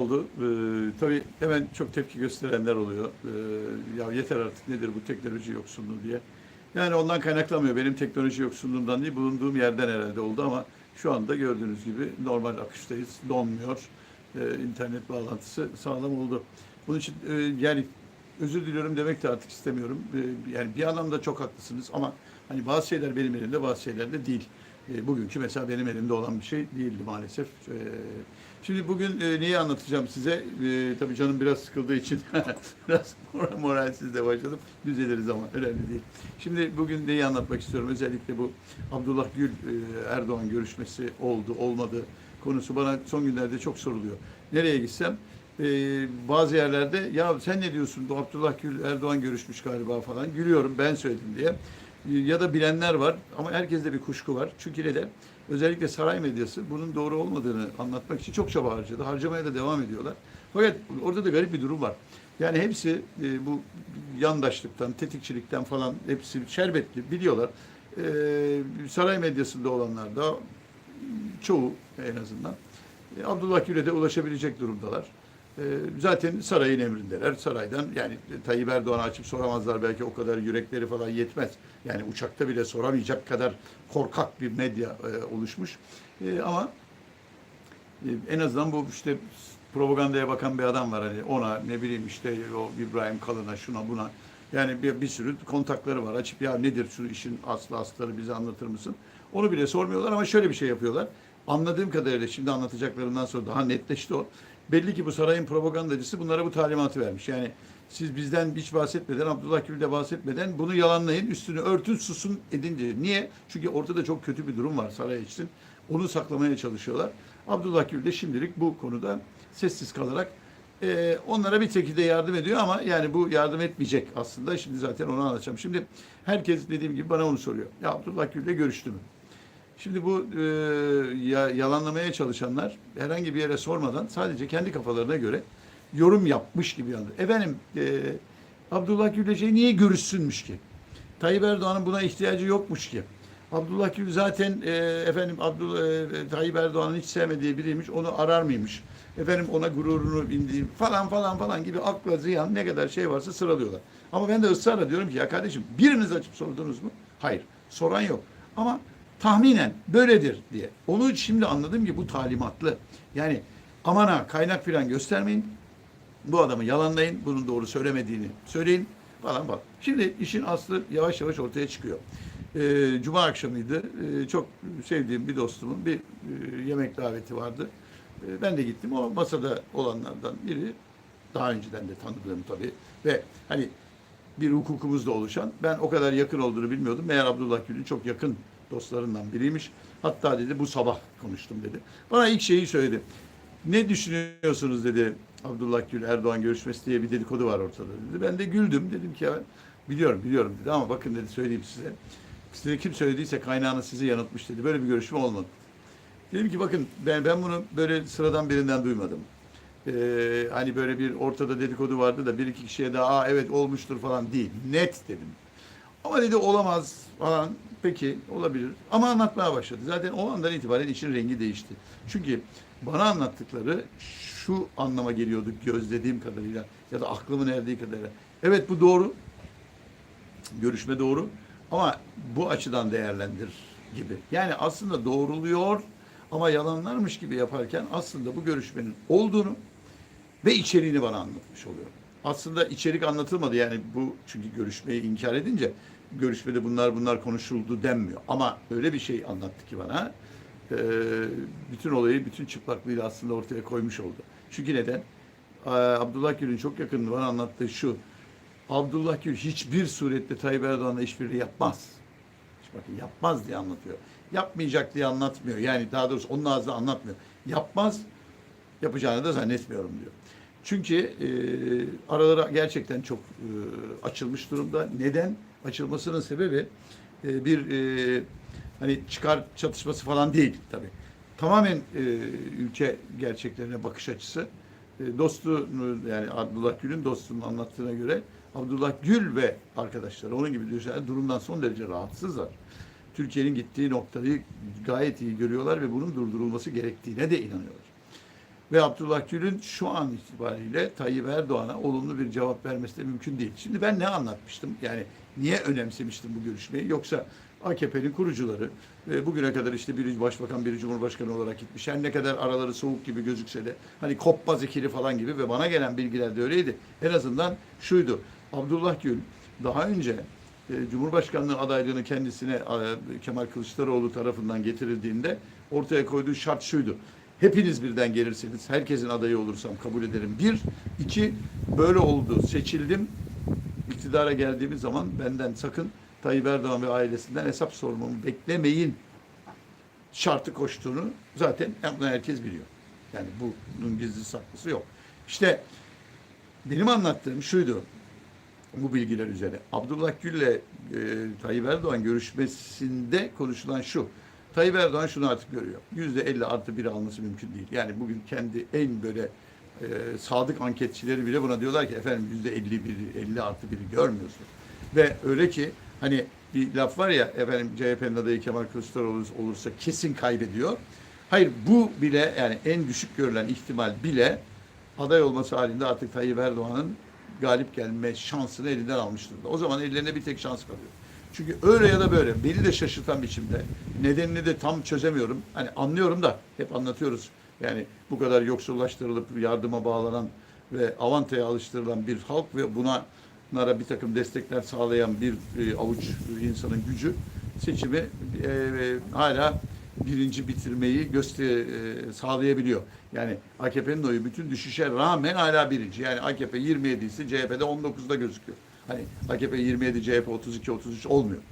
oldu. Ee, tabii hemen çok tepki gösterenler oluyor. Ee, ya yeter artık nedir bu teknoloji yoksunluğu diye. Yani ondan kaynaklanmıyor. Benim teknoloji yoksunluğumdan değil, bulunduğum yerden herhalde oldu ama şu anda gördüğünüz gibi normal akıştayız. Donmuyor. Ee, internet bağlantısı sağlam oldu. Bunun için e, yani özür diliyorum demek de artık istemiyorum. Ee, yani bir anlamda çok haklısınız ama hani bazı şeyler benim elimde, bazı şeyler de değil. E, bugünkü mesela benim elimde olan bir şey değildi maalesef. E, şimdi bugün e, neyi anlatacağım size? Tabii canım biraz sıkıldığı için biraz moral, moralsiz de başladım. Düzeliriz ama önemli değil. Şimdi bugün neyi anlatmak istiyorum? Özellikle bu Abdullah Gül e, Erdoğan görüşmesi oldu, olmadı konusu bana son günlerde çok soruluyor. Nereye gitsem e, bazı yerlerde ya sen ne diyorsun bu Abdullah Gül Erdoğan görüşmüş galiba falan gülüyorum ben söyledim diye ya da bilenler var ama herkeste bir kuşku var. Çünkü neden? Özellikle saray medyası bunun doğru olmadığını anlatmak için çok çaba harcadı. Harcamaya da devam ediyorlar. Fakat orada da garip bir durum var. Yani hepsi e, bu yandaşlıktan, tetikçilikten falan hepsi şerbetli biliyorlar. E, saray medyasında olanlar da çoğu en azından e, Abdullah Gül'e de ulaşabilecek durumdalar. E, zaten sarayın emrindeler. Saraydan yani Tayyip Erdoğan'a açıp soramazlar belki o kadar yürekleri falan yetmez. Yani uçakta bile soramayacak kadar korkak bir medya e, oluşmuş. E, ama e, en azından bu işte propagandaya bakan bir adam var hani ona ne bileyim işte o İbrahim Kalın'a şuna buna yani bir, bir sürü kontakları var. Açıp ya nedir şu işin aslı astarı bize anlatır mısın? Onu bile sormuyorlar ama şöyle bir şey yapıyorlar. Anladığım kadarıyla şimdi anlatacaklarımdan sonra daha netleşti o. Belli ki bu sarayın propagandacısı bunlara bu talimatı vermiş. Yani siz bizden hiç bahsetmeden, Abdullah Gül'de bahsetmeden bunu yalanlayın, üstünü örtün, susun edin diye. Niye? Çünkü ortada çok kötü bir durum var saray için. Onu saklamaya çalışıyorlar. Abdullah Gül de şimdilik bu konuda sessiz kalarak e, onlara bir şekilde yardım ediyor ama yani bu yardım etmeyecek aslında. Şimdi zaten onu anlatacağım. Şimdi herkes dediğim gibi bana onu soruyor. Ya Abdullah Gül'le görüştü mü? Şimdi bu e, ya, yalanlamaya çalışanlar herhangi bir yere sormadan sadece kendi kafalarına göre yorum yapmış gibi yandı. Efendim e, Abdullah Gül'le niye görüşsünmüş ki? Tayyip Erdoğan'ın buna ihtiyacı yokmuş ki. Abdullah Gül zaten e, efendim Abdullah e, Tayyip Erdoğan'ın hiç sevmediği biriymiş. Onu arar mıymış? Efendim ona gururunu bindiğim falan falan falan gibi akla ziyan ne kadar şey varsa sıralıyorlar. Ama ben de ısrarla diyorum ki ya kardeşim biriniz açıp sordunuz mu? Hayır. Soran yok. Ama tahminen böyledir diye. Onu şimdi anladım ki bu talimatlı. Yani aman ha kaynak falan göstermeyin. Bu adamı yalanlayın. Bunun doğru söylemediğini söyleyin falan falan. Şimdi işin aslı yavaş yavaş ortaya çıkıyor. Ee, Cuma akşamıydı. Ee, çok sevdiğim bir dostumun bir e, yemek daveti vardı. Ee, ben de gittim. O masada olanlardan biri. Daha önceden de tanıdığım tabii. Ve hani bir hukukumuzda oluşan. Ben o kadar yakın olduğunu bilmiyordum. Meğer Abdullah Gül'ün çok yakın dostlarından biriymiş. Hatta dedi bu sabah konuştum dedi. Bana ilk şeyi söyledi. Ne düşünüyorsunuz dedi Abdullah Gül Erdoğan görüşmesi diye bir dedikodu var ortada dedi. Ben de güldüm dedim ki biliyorum biliyorum dedi ama bakın dedi söyleyeyim size. Size kim söylediyse kaynağını sizi yanıltmış dedi. Böyle bir görüşme olmadı. Dedim ki bakın ben ben bunu böyle sıradan birinden duymadım. Ee, hani böyle bir ortada dedikodu vardı da bir iki kişiye daha evet olmuştur falan değil. Net dedim. Ama dedi olamaz falan. Peki olabilir. Ama anlatmaya başladı. Zaten o andan itibaren işin rengi değişti. Çünkü bana anlattıkları şu anlama geliyordu gözlediğim kadarıyla ya da aklımın erdiği kadarıyla. Evet bu doğru. Görüşme doğru. Ama bu açıdan değerlendir gibi. Yani aslında doğruluyor ama yalanlarmış gibi yaparken aslında bu görüşmenin olduğunu ve içeriğini bana anlatmış oluyor. Aslında içerik anlatılmadı yani bu çünkü görüşmeyi inkar edince görüşmede bunlar bunlar konuşuldu denmiyor. Ama öyle bir şey anlattı ki bana e, bütün olayı bütün çıplaklığıyla aslında ortaya koymuş oldu. Çünkü neden? E, Abdullah Gül'ün çok yakın bana anlattığı şu. Abdullah Gül hiçbir surette Tayyip Erdoğan'la işbirliği yapmaz. Bakın yapmaz diye anlatıyor. Yapmayacak diye anlatmıyor. Yani daha doğrusu onun ağzı anlatmıyor. Yapmaz, yapacağını da zannetmiyorum diyor. Çünkü e, araları gerçekten çok e, açılmış durumda. Neden? Açılmasının sebebi e, bir e, hani çıkar çatışması falan değil tabii. Tamamen e, ülke gerçeklerine bakış açısı. E, dostu yani Abdullah Gül'ün dostunun anlattığına göre Abdullah Gül ve arkadaşları onun gibi düşünenler durumdan son derece rahatsızlar. Türkiye'nin gittiği noktayı gayet iyi görüyorlar ve bunun durdurulması gerektiğine de inanıyorlar. Ve Abdullah Gül'ün şu an itibariyle Tayyip Erdoğan'a olumlu bir cevap vermesi de mümkün değil. Şimdi ben ne anlatmıştım? Yani niye önemsemiştim bu görüşmeyi? Yoksa AKP'nin kurucuları e, bugüne kadar işte biri başbakan biri cumhurbaşkanı olarak gitmiş. Her ne kadar araları soğuk gibi gözükse de hani kopmaz ikili falan gibi ve bana gelen bilgiler de öyleydi. En azından şuydu. Abdullah Gül daha önce e, Cumhurbaşkanlığı adaylığını kendisine e, Kemal Kılıçdaroğlu tarafından getirildiğinde ortaya koyduğu şart şuydu. Hepiniz birden gelirseniz, herkesin adayı olursam kabul ederim. Bir, iki, böyle oldu, seçildim. İktidara geldiğimiz zaman benden sakın Tayyip Erdoğan ve ailesinden hesap sormamı beklemeyin şartı koştuğunu zaten herkes biliyor. Yani bunun gizli saklısı yok. İşte benim anlattığım şuydu bu bilgiler üzerine. Abdullah Gül'le e, Tayyip Erdoğan görüşmesinde konuşulan şu. Tayyip Erdoğan şunu artık görüyor. Yüzde 50 artı biri alması mümkün değil. Yani bugün kendi en böyle e, sadık anketçileri bile buna diyorlar ki efendim yüzde 50 biri, 50 artı biri görmüyorsun. Ve öyle ki hani bir laf var ya efendim CHP'nin adayı Kemal Kılıçdaroğlu olursa kesin kaybediyor. Hayır bu bile yani en düşük görülen ihtimal bile aday olması halinde artık Tayyip Erdoğan'ın galip gelme şansını elinden almış durumda. O zaman ellerine bir tek şans kalıyor. Çünkü öyle ya da böyle beni de şaşırtan biçimde nedenini de tam çözemiyorum. Hani anlıyorum da hep anlatıyoruz. Yani bu kadar yoksullaştırılıp yardıma bağlanan ve avantaya alıştırılan bir halk ve buna bunlara bir takım destekler sağlayan bir e, avuç insanın gücü seçimi e, hala birinci bitirmeyi göster e, sağlayabiliyor. Yani AKP'nin oyu bütün düşüşe rağmen hala birinci. Yani AKP 27 ise CHP'de 19'da gözüküyor. Hani AKP 27, CHP 32, 33 olmuyor.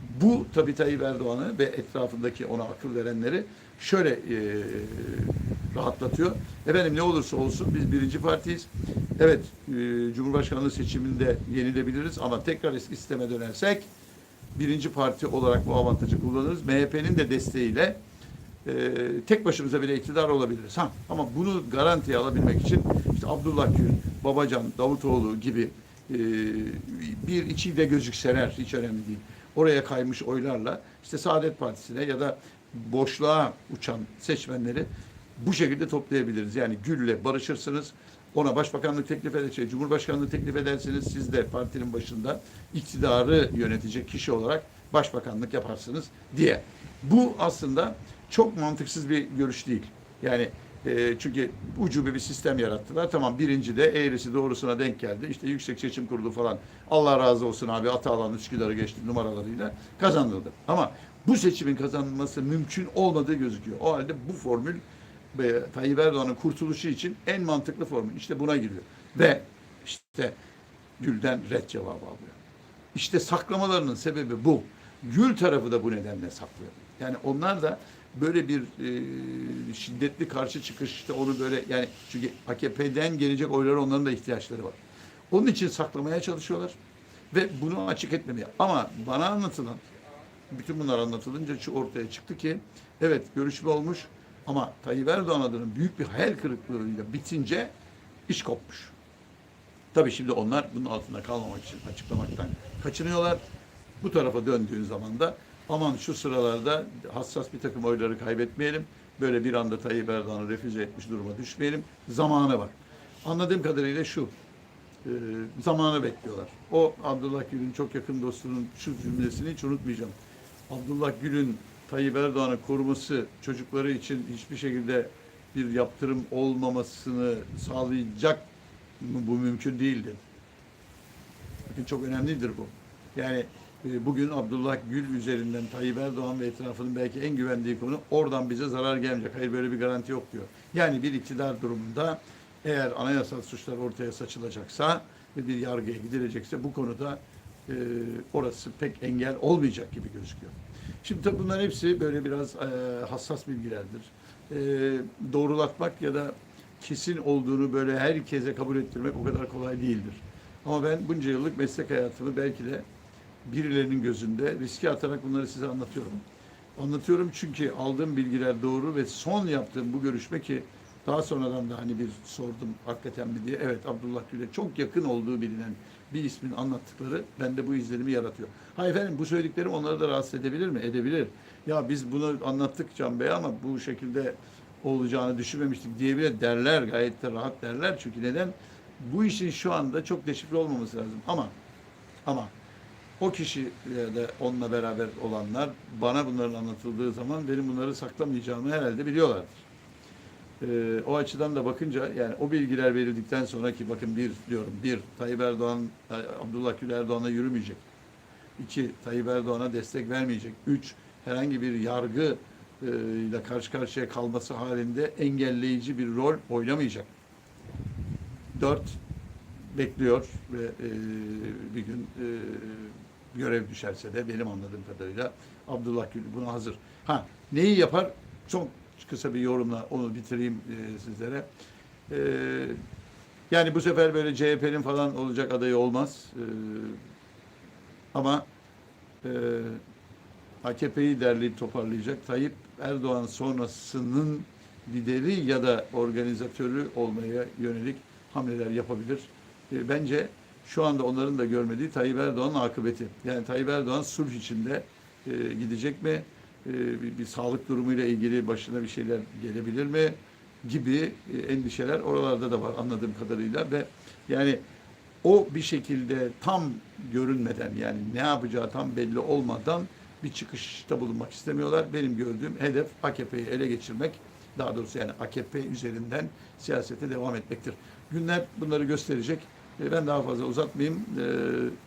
Bu tabii Tayyip Erdoğan'ı ve etrafındaki ona akıl verenleri şöyle e, rahatlatıyor. Efendim ne olursa olsun biz birinci partiyiz. Evet e, Cumhurbaşkanlığı seçiminde yenilebiliriz ama tekrar eski sisteme dönersek birinci parti olarak bu avantajı kullanırız. MHP'nin de desteğiyle e, tek başımıza bile iktidar olabiliriz. Ha, ama bunu garantiye alabilmek için işte Abdullah Gül, Babacan, Davutoğlu gibi e, bir içi de gözükseler hiç önemli değil. Oraya kaymış oylarla işte Saadet Partisi'ne ya da boşluğa uçan seçmenleri bu şekilde toplayabiliriz. Yani Gül'le barışırsınız. Ona başbakanlık teklif eder, şey, cumhurbaşkanlığı teklif edersiniz. Siz de partinin başında iktidarı yönetecek kişi olarak başbakanlık yaparsınız diye. Bu aslında çok mantıksız bir görüş değil. Yani e, çünkü ucube bir sistem yarattılar. Tamam birinci de eğrisi doğrusuna denk geldi. İşte Yüksek Seçim Kurulu falan Allah razı olsun abi Atalan Üsküdar'ı geçti numaralarıyla kazanıldı. Ama bu seçimin kazanılması mümkün olmadığı gözüküyor. O halde bu formül ve Tayyip Erdoğan'ın kurtuluşu için en mantıklı formül. İşte buna giriyor. Ve işte Gül'den red cevabı alıyor. İşte saklamalarının sebebi bu. Gül tarafı da bu nedenle saklıyor. Yani onlar da böyle bir e, şiddetli karşı çıkış işte onu böyle yani çünkü AKP'den gelecek oylara onların da ihtiyaçları var. Onun için saklamaya çalışıyorlar ve bunu açık etmemeye. Ama bana anlatılan bütün bunlar anlatılınca şu ortaya çıktı ki evet görüşme olmuş ama Tayyip Erdoğan adının büyük bir hayal kırıklığıyla bitince iş kopmuş. Tabii şimdi onlar bunun altında kalmamak için açıklamaktan kaçınıyorlar. Bu tarafa döndüğün zaman da aman şu sıralarda hassas bir takım oyları kaybetmeyelim. Böyle bir anda Tayyip Erdoğan'ı refüze etmiş duruma düşmeyelim. Zamanı var. Anladığım kadarıyla şu. E, zamanı bekliyorlar. O Abdullah Gül'ün çok yakın dostunun şu cümlesini hiç unutmayacağım. Abdullah Gül'ün Tayyip Erdoğan'ı koruması çocukları için hiçbir şekilde bir yaptırım olmamasını sağlayacak mı? Bu mümkün değildi. Bakın çok önemlidir bu. Yani bugün Abdullah Gül üzerinden Tayyip Erdoğan ve etrafının belki en güvendiği konu oradan bize zarar gelmeyecek. Hayır böyle bir garanti yok diyor. Yani bir iktidar durumunda eğer anayasal suçlar ortaya saçılacaksa ve bir yargıya gidilecekse bu konuda e, orası pek engel olmayacak gibi gözüküyor. Şimdi tabii bunların hepsi böyle biraz e, hassas bilgilerdir. E, doğrulatmak ya da kesin olduğunu böyle herkese kabul ettirmek o kadar kolay değildir. Ama ben bunca yıllık meslek hayatımı belki de birilerinin gözünde riske atarak bunları size anlatıyorum. Anlatıyorum çünkü aldığım bilgiler doğru ve son yaptığım bu görüşme ki daha sonradan da hani bir sordum hakikaten mi diye. Evet Abdullah Gül'e çok yakın olduğu bilinen bir ismin anlattıkları bende bu izlenimi yaratıyor. Ha efendim bu söylediklerim onları da rahatsız edebilir mi? Edebilir. Ya biz bunu anlattık Can Bey ama bu şekilde olacağını düşünmemiştik diye bile derler. Gayet de rahat derler. Çünkü neden? Bu işin şu anda çok deşifre olmaması lazım. Ama ama o kişi ya da onunla beraber olanlar bana bunların anlatıldığı zaman benim bunları saklamayacağımı herhalde biliyorlardır. Ee, o açıdan da bakınca yani o bilgiler verildikten sonra ki bakın bir diyorum bir Tayyip Erdoğan Abdullah Gül Erdoğan'a yürümeyecek. İki Tayyip Erdoğan'a destek vermeyecek. Üç herhangi bir yargı e, ile karşı karşıya kalması halinde engelleyici bir rol oynamayacak. Dört bekliyor ve e, bir gün e, görev düşerse de benim anladığım kadarıyla Abdullah Gül buna hazır. Ha neyi yapar? Çok kısa bir yorumla onu bitireyim e, sizlere. E, yani bu sefer böyle CHP'nin falan olacak adayı olmaz. E, ama e, AKP'yi derleyip toparlayacak. Tayyip Erdoğan sonrasının lideri ya da organizatörü olmaya yönelik hamleler yapabilir. E, bence şu anda onların da görmediği Tayyip Erdoğan'ın akıbeti. Yani Tayyip Erdoğan sulh içinde e, gidecek mi? E, bir, bir sağlık durumuyla ilgili başına bir şeyler gelebilir mi? Gibi e, endişeler oralarda da var anladığım kadarıyla ve yani o bir şekilde tam görünmeden yani ne yapacağı tam belli olmadan bir çıkışta bulunmak istemiyorlar. Benim gördüğüm hedef AKP'yi ele geçirmek. Daha doğrusu yani AKP üzerinden siyasete devam etmektir. Günler bunları gösterecek. E, Ben daha fazla uzatmayayım. E,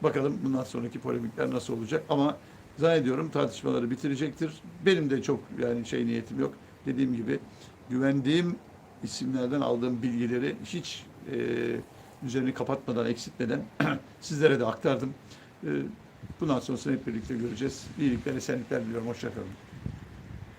Bakalım bundan sonraki polemikler nasıl olacak ama zannediyorum tartışmaları bitirecektir. Benim de çok yani şey niyetim yok. Dediğim gibi güvendiğim isimlerden aldığım bilgileri hiç e, üzerini kapatmadan, eksiltmeden sizlere de aktardım. E, bundan sonrasını hep birlikte göreceğiz. İyilikler, esenlikler diliyorum. Hoşçakalın.